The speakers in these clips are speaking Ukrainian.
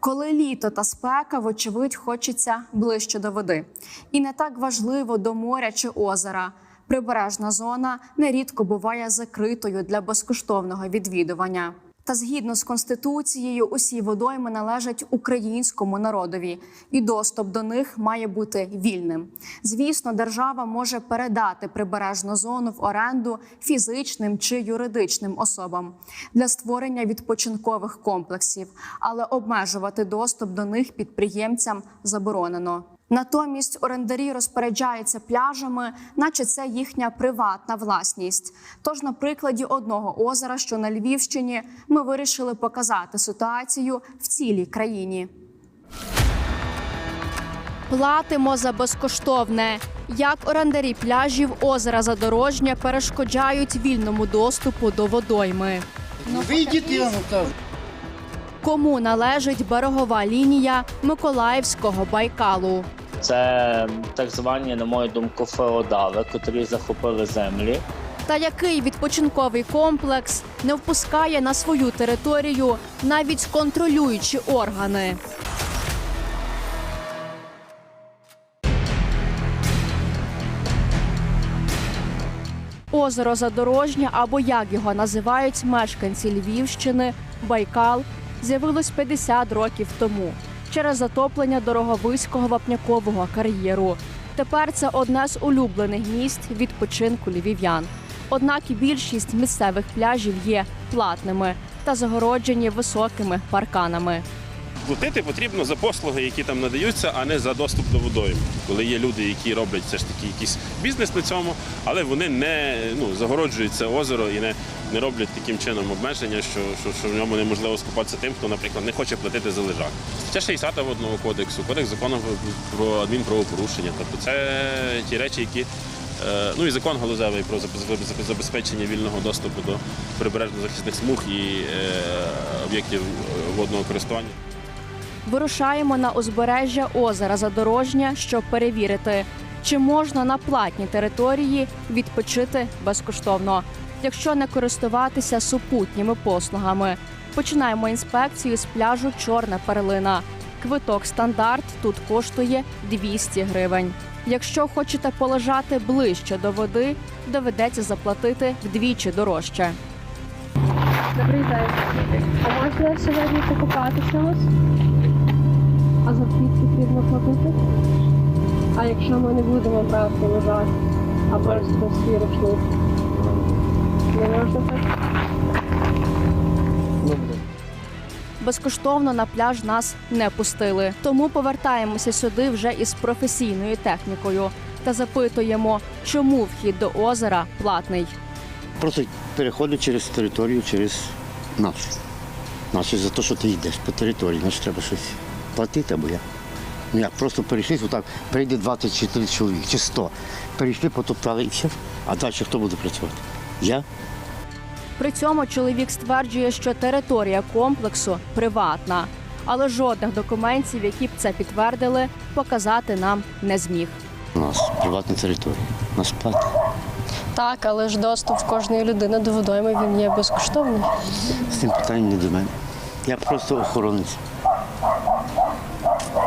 Коли літо та спека, вочевидь, хочеться ближче до води. І не так важливо до моря чи озера. Прибережна зона нерідко буває закритою для безкоштовного відвідування. Та згідно з конституцією, усі водойми належать українському народові, і доступ до них має бути вільним. Звісно, держава може передати прибережну зону в оренду фізичним чи юридичним особам для створення відпочинкових комплексів, але обмежувати доступ до них підприємцям заборонено. Натомість орендарі розпоряджаються пляжами, наче це їхня приватна власність. Тож, на прикладі одного озера, що на Львівщині, ми вирішили показати ситуацію в цілій країні. Платимо за безкоштовне. Як орендарі пляжів озера Задорожня перешкоджають вільному доступу до водойми. Вийдіть, я вам кажу. Кому належить берегова лінія Миколаївського Байкалу? Це так звані, на мою думку, феодали, котрі захопили землі. Та який відпочинковий комплекс не впускає на свою територію навіть контролюючі органи? Озеро Задорожнє, або як його називають мешканці Львівщини, Байкал, з'явилось 50 років тому через затоплення дороговиського вапнякового кар'єру. Тепер це одне з улюблених місць відпочинку львів'ян. Однак і більшість місцевих пляжів є платними та загороджені високими парканами. Платити потрібно за послуги, які там надаються, а не за доступ до водойм. Коли є люди, які роблять все ж таки якийсь бізнес на цьому, але вони не ну, загороджують це озеро і не, не роблять таким чином обмеження, що, що, що в ньому неможливо скупатися тим, хто, наприклад, не хоче платити за лежак. Стаття 60 водного кодексу, кодекс закону про адмінправопорушення. Тобто це ті речі, які. е, Ну і закон галузевий про забезпечення вільного доступу до прибережно-захисних смуг і е, об'єктів е, водного користування. Вирушаємо на узбережжя озера Задорожня, щоб перевірити, чи можна на платній території відпочити безкоштовно, якщо не користуватися супутніми послугами. Починаємо інспекцію з пляжу Чорна перлина. Квиток стандарт тут коштує 200 гривень. Якщо хочете полежати ближче до води, доведеться заплатити вдвічі дорожче. Добрий день. А можна сьогодні покупатися? А за вхід потрібно платити? А якщо ми не будемо брати лежак, а просто свій рушник? Не можна так? Безкоштовно на пляж нас не пустили. Тому повертаємося сюди вже із професійною технікою та запитуємо, чому вхід до озера платний. Просто переходить через територію, через нашу. Нашу за те, що ти йдеш по території, значить треба щось платити або як. Ну як, просто перейшли, отак, прийде 20 чи 30 чоловік, чи 100. Перейшли, потоптали і все. А далі хто буде працювати? Я? При цьому чоловік стверджує, що територія комплексу приватна, але жодних документів, які б це підтвердили, показати нам не зміг. У нас приватна територія. У нас платить. Так, але ж доступ кожної людини до водойми він є безкоштовний. З цим питанням не до мене. Я просто охоронець.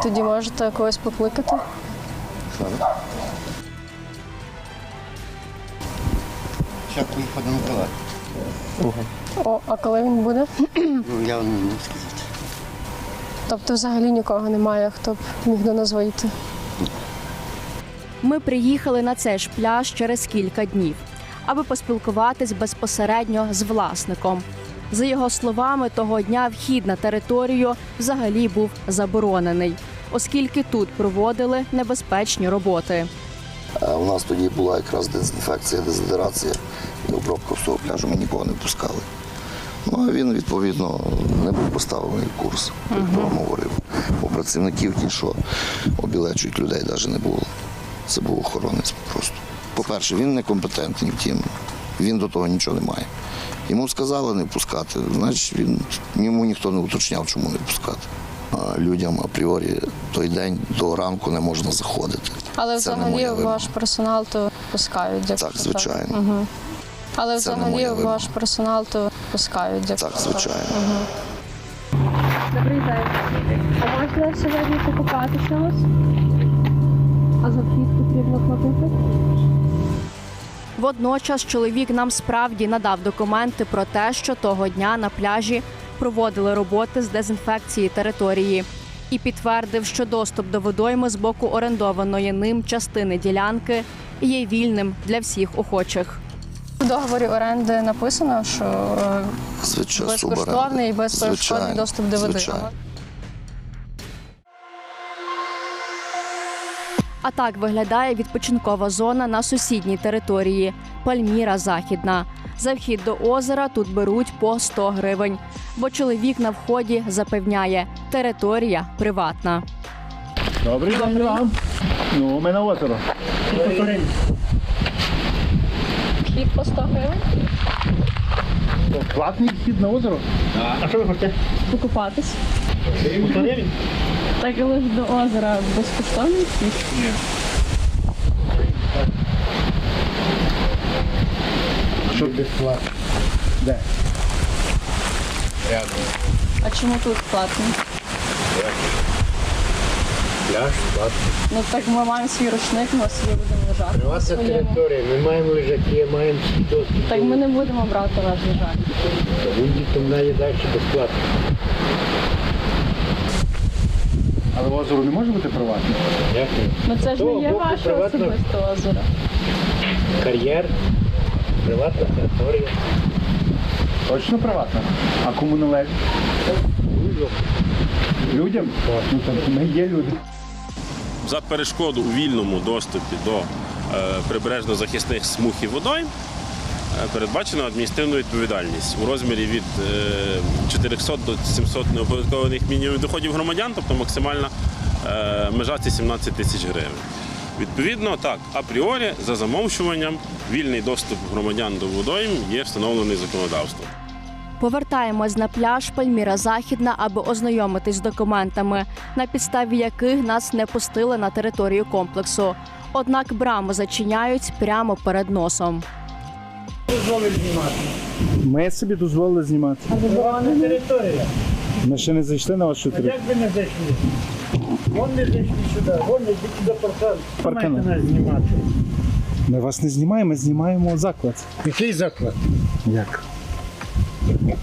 Тоді можете когось покликати. Зараз поїхати на Миколаїв. О, а коли він буде? Ну, я вам не можу сказати. Тобто взагалі нікого немає, хто б міг до нас вийти. Ми приїхали на цей ж пляж через кілька днів, аби поспілкуватись безпосередньо з власником. За його словами, того дня вхід на територію взагалі був заборонений, оскільки тут проводили небезпечні роботи. Е, У нас тоді була якраз дезінфекція, дезодорація і обробка всього пляжу. Ми нікого не пускали. Ну а він відповідно не був поставлений в курс, як я вам говорив. У працівників ті, що обілечують людей, навіть не було. Це був охоронець просто. По-перше, він некомпетентний, втім, він до того нічого не має. Йому сказали не пускати, значить він йому ніхто не уточняв, чому не пускати. Людям апріорі той день до ранку не можна заходити. Але Це взагалі ваш персонал то пускають. якщо Так, звичайно. Угу. Але Це взагалі ваш персонал то пускають. якщо Так, звичайно. Добрий день. можна сьогодні покупатися у вас? А за вхід потрібно платити? Водночас чоловік нам справді надав документи про те, що того дня на пляжі проводили роботи з дезінфекції території, і підтвердив, що доступ до водойми з боку орендованої ним частини ділянки є вільним для всіх охочих. В договорі оренди написано, що е, Безкоштовний і безперешкодний доступ до води. Звичайно. А так виглядає відпочинкова зона на сусідній території Пальміра Західна. За вхід до озера тут беруть по 100 гривень, бо чоловік на вході запевняє, територія приватна. Добрий день вам. Ну, ми на озеро. Вхід по 100 гривень? Платний вхід на озеро? А що ви хочете? Покупатись. Повторюю? Так, але ж до озера безкоштовний вхід? Що безплатно? Де? А чому тут платний? Пляж, платний. Ну так ми маємо свій рушник, ми собі будемо лежати. Приватна територія, ми маємо лежаки, маємо доступ. Так ми не будемо брати ваш лежак. Там далі далі безплатно. Але озеро не може бути приватним? Дякую. Ну це ж не є ваше особисте озеро. Кар'єр, приватна територія. Точно приватна? А кому належить? Людям? Ну, там ми є люди. За перешкоду у вільному доступі до е, прибережно-захисних смуг і водойм передбачена адміністративна відповідальність у розмірі від е, 400 до 700 неоподаткованих мінімумів доходів громадян, тобто максимальна е, межа це 17 тисяч гривень. Відповідно, так, апріорі, за замовчуванням, вільний доступ громадян до водойм є встановлений законодавством. Повертаємось на пляж Пальміра Західна, аби ознайомитись з документами, на підставі яких нас не пустили на територію комплексу. Однак браму зачиняють прямо перед носом. Ми собі дозволили знімати. Приватна територія. Ми ще не зайшли на вашу А як ви не зайшли? Вон не зайшли сюди, вон не йдіть до паркану. Паркану. Маєте нас знімати. Ми вас не знімаємо, ми знімаємо заклад. Який заклад? Як?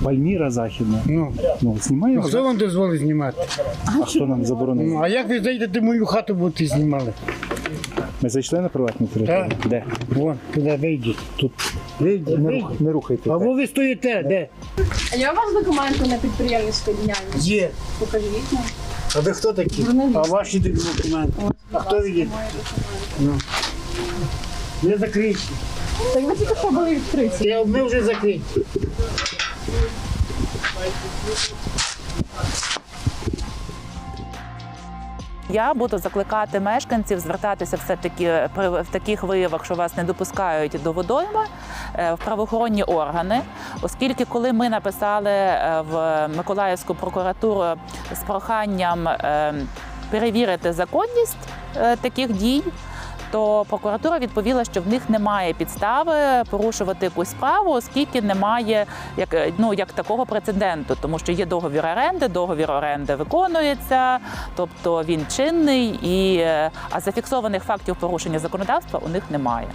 Пальміра Західна. Ну, Ну, знімаємо. хто вам дозволить знімати? А хто нам заборонив? Ну, а як ви зайдете в мою хату, будете знімали? Ми зайшли на приватну територію? Так. Де? Вон, туди вийдіть. Тут Вийдіть, не, рух, не рухайте. А ви ви стоїте, де? А є у вас документи на підприємницьку діяльність? Є. Покажіть нам. А ви хто такі? Журналіст. А ваші документи? А хто ви є? Ну. Не закриті. Так ви тільки що були відкриті. Я- Ми вже закриті. Я буду закликати мешканців звертатися все таки при в таких виявах, що вас не допускають до водойми е, в правоохоронні органи, оскільки коли ми написали е, в Миколаївську прокуратуру з проханням е, перевірити законність е, таких дій. То прокуратура відповіла, що в них немає підстави порушувати якусь справу, оскільки немає як е, ну як такого прецеденту, тому що є договір оренди, договір оренди виконується, тобто він чинний, і е, а зафіксованих фактів порушення законодавства у них немає.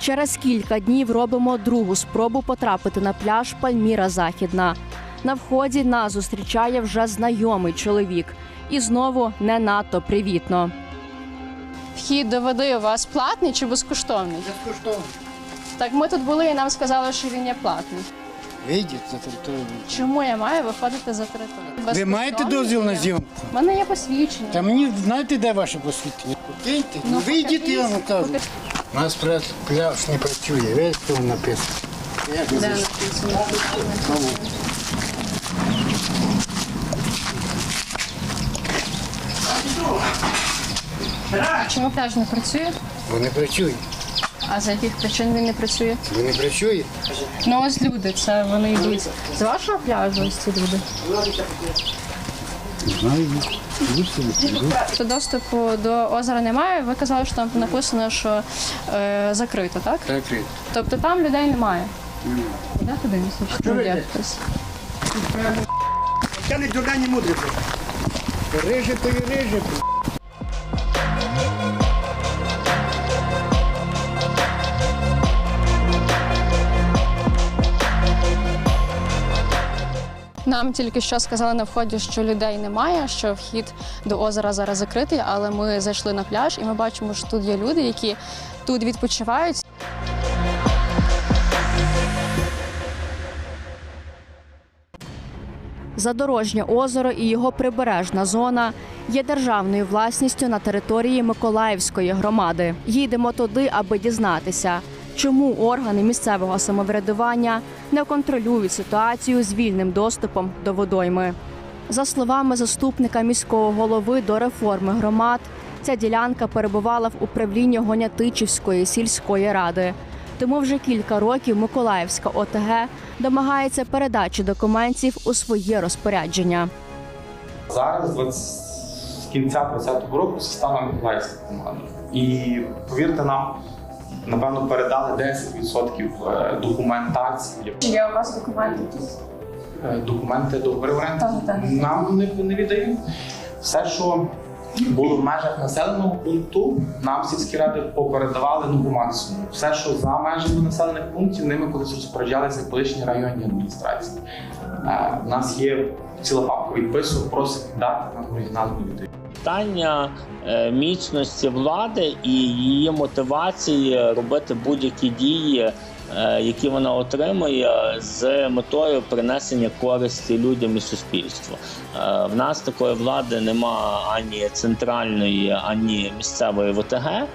Через кілька днів робимо другу спробу потрапити на пляж Пальміра Західна. На вході нас зустрічає вже знайомий чоловік. І знову не надто привітно. Вхід до води у вас платний чи безкоштовний? Безкоштовно. Так ми тут були і нам сказали, що він є платний. Вийдіть на територію. Чому я маю виходити за територію? Ви маєте дозвіл на зйомку? У мене є посвідчення. Та мені знаєте, де ваше посвідчення? Покиньте. Ну, вийдіть, я вам кажу. У нас пляж не працює. Видите, що написано? Як написано? Чому пляж не працює? Бо не працює. А за яких причин він не працює? Ви не працює? Ну ось люди, це вони йдуть. З вашого пляжу ось ці люди. Знаю. То доступу до озера немає. Ви казали, що там написано, що е, закрито, так? Закрито. Тобто там людей немає. Де подивимося, чи там є хтось. Я не дурна, не мудрий. Риже то Нам тільки що сказали на вході, що людей немає, що вхід до озера зараз закритий, але ми зайшли на пляж і ми бачимо, що тут є люди, які тут відпочивають. Задорожнє озеро і його прибережна зона є державною власністю на території Миколаївської громади. Їдемо туди, аби дізнатися, чому органи місцевого самоврядування не контролюють ситуацію з вільним доступом до водойми. За словами заступника міського голови до реформи громад, ця ділянка перебувала в управлінні Гонятичівської сільської ради. Тому вже кілька років Миколаївська ОТГ домагається передачі документів у своє розпорядження. Зараз, 20 з кінця 20-го року, стала Миколаївська команда. І повірте нам, напевно, передали 10% е, документації. Є у вас документи тут? Е, Документи договори оренди нам не, не віддають. Все, що було в межах населеного пункту, нам сільські ради попередавали ну, по максимуму. Все, що за межами населених пунктів, ними колись розпоряджалися колишні районні адміністрації. Е, У нас є ціла папка відписок, просить дати нам оригінал не віддають. Питання е, міцності влади і її мотивації робити будь-які дії, е, які вона отримує, з метою принесення користі людям і суспільству. Е, В нас такої влади нема ані центральної, ані місцевої ВТГ.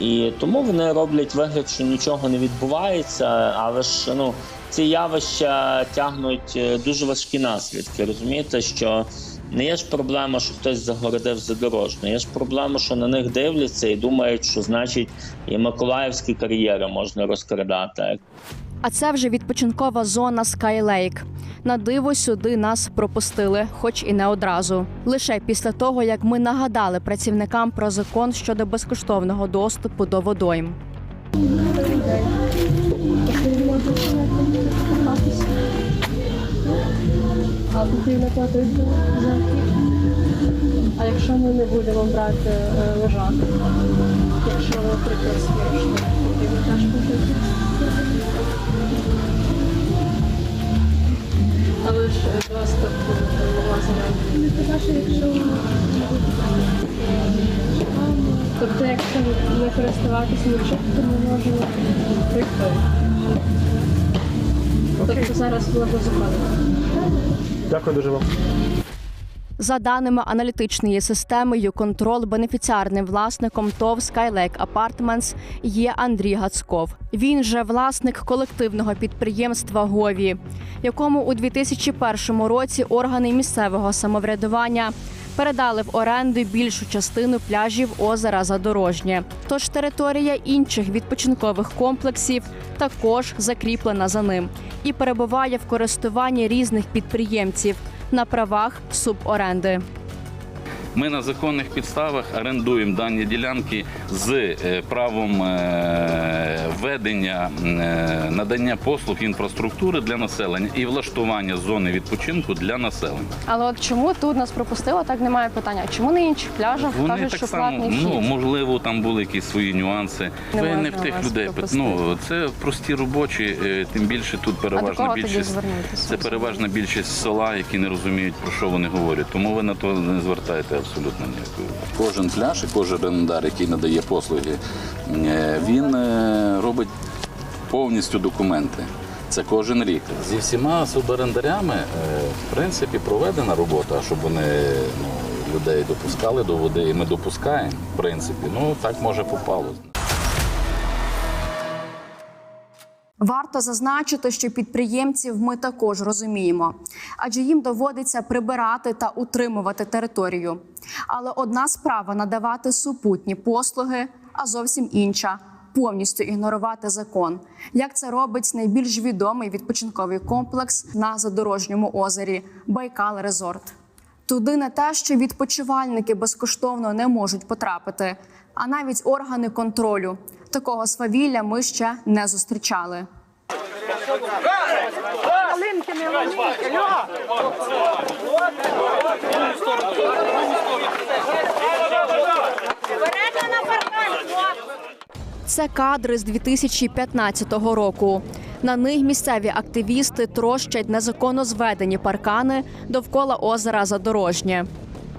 І тому вони роблять вигляд, що нічого не відбувається, але ж ну ці явища тягнуть дуже важкі наслідки. Розумієте, що не є ж проблема, що хтось загородив задорожне. Є ж проблема, що на них дивляться і думають, що значить і миколаївські кар'єри можна розкрадати. А це вже відпочинкова зона Skylake. На диво сюди нас пропустили, хоч і не одразу. Лише після того, як ми нагадали працівникам про закон щодо безкоштовного доступу до водойм. А потрібно платити за вхід? А якщо ми не будемо брати е, лежак? Якщо, наприклад, смішно, потрібно теж платити? Але ж е, доступ до озера. Тобто, якщо не користуватися нічим, то ми можемо прийти. Тобто зараз було законно. Дякую дуже вам. За даними аналітичної системи «Юконтрол», бенефіціарним власником ТОВ Skylake Apartments є Андрій Гацков. Він же власник колективного підприємства Гові, якому у 2001 році органи місцевого самоврядування передали в оренду більшу частину пляжів озера Задорожнє. Тож територія інших відпочинкових комплексів також закріплена за ним і перебуває в користуванні різних підприємців на правах суборенди. Ми на законних підставах орендуємо дані ділянки з е, правом е, ведення е, надання послуг інфраструктури для населення і влаштування зони відпочинку для населення. Але от чому тут нас пропустило, так немає питання. Чому на інших пляжах Вони кажуть, так що само, платний вхід? ну можливо, там були якісь свої нюанси. Не Ви не можна в тих вас людей. пропустити. Ну це прості робочі, е, тим більше тут до переважна кого тоді більшість. звернутися? Це переважна більшість села, які не розуміють про що вони говорять. Тому ви на то не звертаєте абсолютно ніякої. Кожен пляж і кожен орендар, який надає послуги, е, він е, робить повністю документи. Це кожен рік. Зі всіма суборендарями, е, в принципі, проведена робота, щоб вони ну, людей допускали до води. І ми допускаємо, в принципі. Ну так може попало. Варто зазначити, що підприємців ми також розуміємо, адже їм доводиться прибирати та утримувати територію. Але одна справа надавати супутні послуги, а зовсім інша повністю ігнорувати закон. Як це робить найбільш відомий відпочинковий комплекс на задорожньому озері Байкал Резорт. Туди не те, що відпочивальники безкоштовно не можуть потрапити, а навіть органи контролю. Такого свавілля ми ще не зустрічали. Калинки не Це кадри з 2015 року. На них місцеві активісти трощать незаконно зведені паркани довкола озера Задорожнє.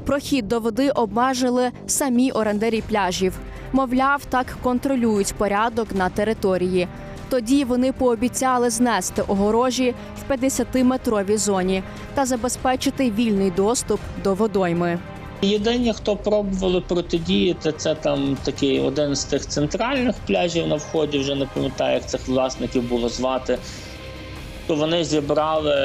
Прохід до води обмежили самі орендарі пляжів. Мовляв, так контролюють порядок на території. Тоді вони пообіцяли знести огорожі в 50-метровій зоні та забезпечити вільний доступ до водойми. Єдині, хто пробували протидіяти, це там такий один з тих центральних пляжів на вході, вже не пам'ятаю, як цих власників було звати. То вони зібрали,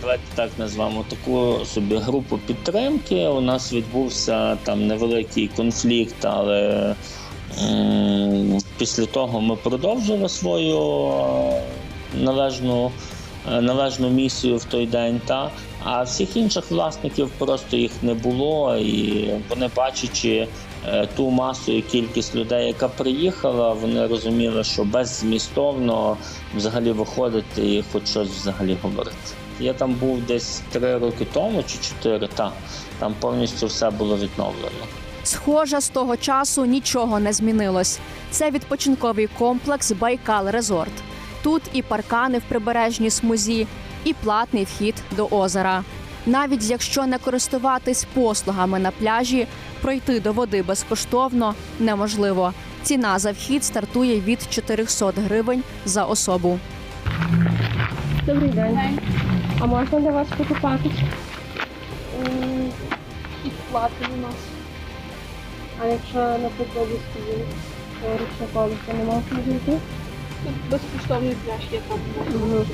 давайте так назвемо, таку собі групу підтримки. У нас відбувся там невеликий конфлікт, але м, після того ми продовжили свою е, належну, е, належну місію в той день. Та? А всіх інших власників просто їх не було, і вони бачачи е, ту масу і кількість людей, яка приїхала, вони розуміли, що беззмістовно взагалі виходити і хоч щось взагалі говорити. Я там був десь три роки тому чи чотири, та там повністю все було відновлено. Схоже, з того часу нічого не змінилось. Це відпочинковий комплекс Байкал Резорт. Тут і паркани в прибережній смузі, і платний вхід до озера. Навіть якщо не користуватись послугами на пляжі, пройти до води безкоштовно неможливо. Ціна за вхід стартує від 400 гривень за особу. Добрий день. А можна для вас покупатись? І плати у нас. А якщо, наприклад, річна колесо не можна зайти? Тут безкоштовний пляж є там. Угу.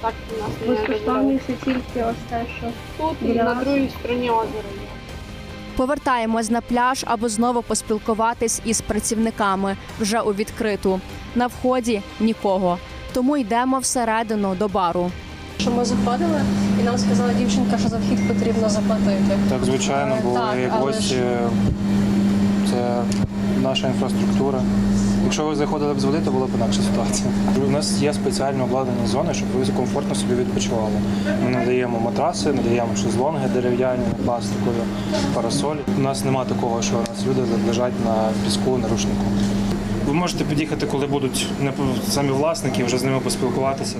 Так у нас не Безкоштовний це тільки ось те, що Тут і на другій стороні озера є. Повертаємось на пляж, аби знову поспілкуватись із працівниками вже у відкриту. На вході нікого. Тому йдемо всередину до бару. Що ми заходили, і нам сказала дівчинка, що за вхід потрібно заплатити. Так, звичайно, Е, бо так, як але гості ж- це наша інфраструктура. Якщо ви заходили б з води, то була б інакша ситуація. У нас є спеціально обладнані зони, щоб ви комфортно собі відпочивали. Ми надаємо матраси, надаємо шезлонги дерев'яні, пластикові, парасолі. У нас немає такого, що у нас люди лежать на піску, на рушнику. Ви можете під'їхати, коли будуть самі власники, вже з ними поспілкуватися.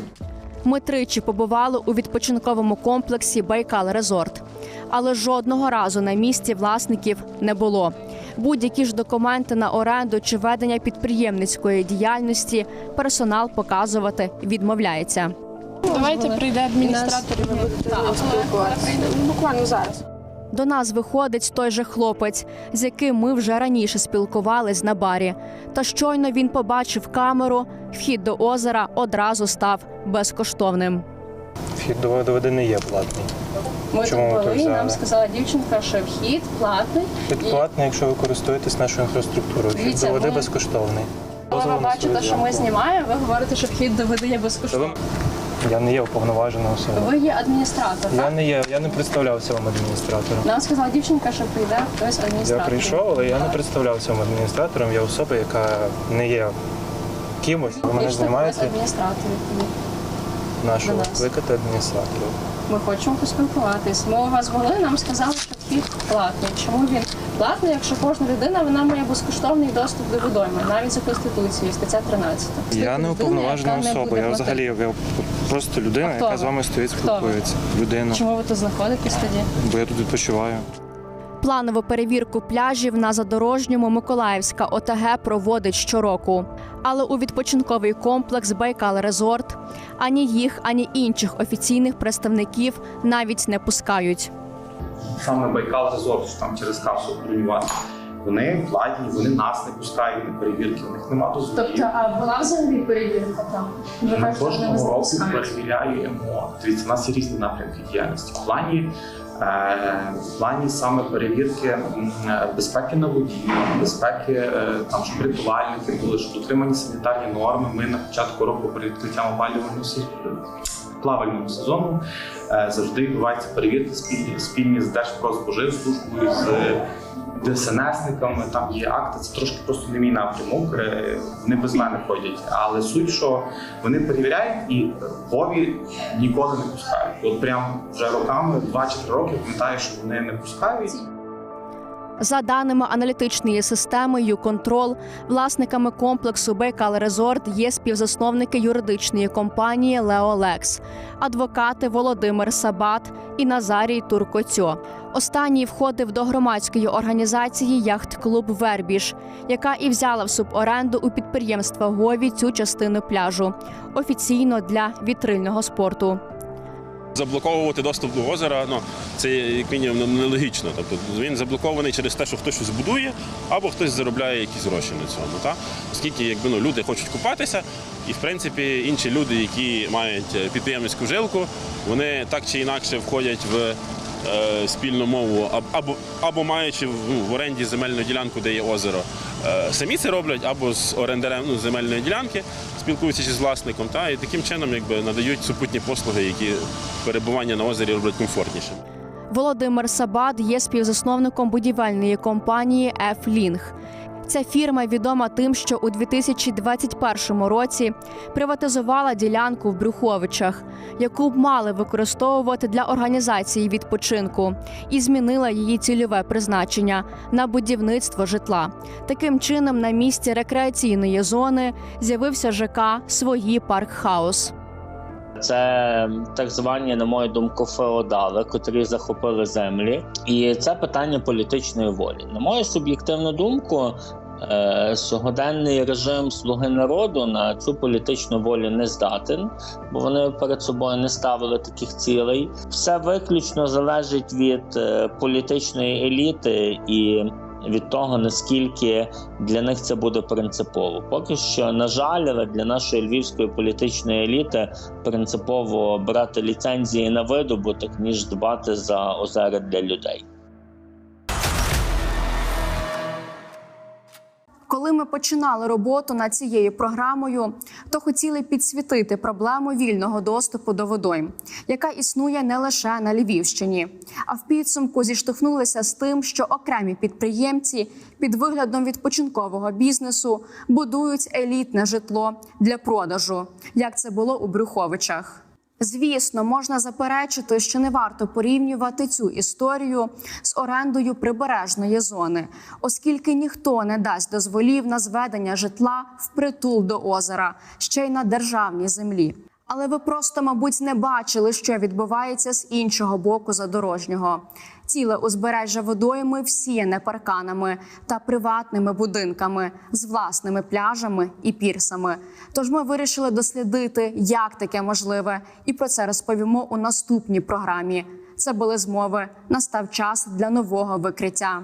Ми тричі побували у відпочинковому комплексі Байкал Резорт, але жодного разу на місці власників не було. Будь-які ж документи на оренду чи ведення підприємницької діяльності персонал показувати відмовляється. Давайте прийде адміністратор і ви будете спілкуватися. Буквально зараз. До нас виходить той же хлопець, з яким ми вже раніше спілкувались на барі. Та щойно він побачив камеру, вхід до озера одразу став безкоштовним. Вхід до води не є платний. Ми Чому тут були, і нам сказала дівчинка, що вхід платний. Вхід платний, якщо ви користуєтесь нашою інфраструктурою. Вхід Дивіться, до води ми- безкоштовний. Коли ви бачите, що ми знімаємо, ви говорите, що вхід до води є безкоштовний. Я не є уповноваженою особою. Ви є адміністратор, Я так? не є, я не представлявся вам адміністратором. Нам сказала дівчинка, що прийде хтось Я прийшов, але я не представлявся вам адміністратором. Я особа, яка не є кимось. Ви мене знімаєте адміністраторів. Нашого до нас. викликати адміністраторів. Ми хочемо поспілкуватись. Ми у вас були, нам сказали, що вхід платний. Чому він платний, якщо кожна людина вона має безкоштовний доступ до водойми, навіть за конституцією, стаття 13. Я не уповноважена особа. Я взагалі я просто людина, яка з вами стоїть, спілкується. Людина. Чому ви тут знаходитесь тоді? Бо я тут відпочиваю. Планову перевірку пляжів на задорожньому Миколаївська ОТГ проводить щороку. Але у відпочинковий комплекс Байкал Резорт ані їх, ані інших офіційних представників навіть не пускають. Саме Байкал Резорт, що там через касу бронювати. Вони платні, вони нас не пускають на перевірки, у них немає дозволів. Тобто, а була взагалі перевірка там? Ми кожного року перевіряємо. Дивіться, у нас є різні напрямки діяльності. В плані, в плані саме перевірки е, безпеки на воді, безпеки е, там, щоб рятувальники були, щоб дотримані санітарні норми. Ми на початку року перед відкриттям опалювального сезону. Плавального сезону е, завжди відбуваються перевірки спільні, спільні з Держпродспоживслужбою, з ДСНСниками. Там є акти. Це трошки просто не мій напрямок. е, Вони без мене ходять. Але суть, що вони перевіряють і гові ніколи не пускають. От прям вже роками, 2-4 роки, пам'ятаю, що вони не пускають. За даними аналітичної системи «Юконтрол», власниками комплексу Байкал Резорт є співзасновники юридичної компанії Леолекс, адвокати Володимир Сабат і Назарій Туркоцьо. Останній входив до громадської організації Яхт-клуб Вербіж, яка і взяла в суборенду у підприємства Гові цю частину пляжу офіційно для вітрильного спорту. Заблоковувати доступ до озера, ну це як мінімум нелогічно. Тобто він заблокований через те, що хтось щось будує, або хтось заробляє якісь гроші на цьому. Та? Оскільки якби, ну, люди хочуть купатися, і в принципі інші люди, які мають е, підприємницьку жилку, вони так чи інакше входять в е, спільну мову, або, або маючи в- ну, в оренді земельну ділянку, де є озеро, самі це роблять, або з орендарем ну, земельної ділянки, спілкуються з власником, та, і таким чином якби, надають супутні послуги, які перебування на озері роблять комфортнішим. Володимир Сабад є співзасновником будівельної компанії «Ефлінг». Ця фірма відома тим, що у 2021 році приватизувала ділянку в Брюховичах, яку б мали використовувати для організації відпочинку, і змінила її цільове призначення на будівництво житла. Таким чином, на місці рекреаційної зони з'явився ЖК Свої Парк Хаус. Це так звані, на мою думку, феодали, котрі захопили землі, і це питання політичної волі. На мою суб'єктивну думку, е, сьогоденний режим слуги народу на цю політичну волю не здатен, бо вони перед собою не ставили таких цілей. Все виключно залежить від е, політичної еліти і. Від того наскільки для них це буде принципово, поки що, на жаль, але для нашої львівської політичної еліти принципово брати ліцензії на видобуток, ніж дбати за озера для людей. Коли ми починали роботу над цією програмою, то хотіли підсвітити проблему вільного доступу до водойм, яка існує не лише на Львівщині, а в підсумку зіштовхнулися з тим, що окремі підприємці під виглядом відпочинкового бізнесу будують елітне житло для продажу, як це було у Брюховичах. Звісно, можна заперечити, що не варто порівнювати цю історію з орендою прибережної зони, оскільки ніхто не дасть дозволів на зведення житла впритул до озера, ще й на державній землі. Але ви просто, мабуть, не бачили, що відбувається з іншого боку задорожнього. Ціле узбережжя водойми всіяне парканами та приватними будинками з власними пляжами і пірсами. Тож ми вирішили дослідити, як таке можливе, і про це розповімо у наступній програмі. Це були змови. Настав час для нового викриття.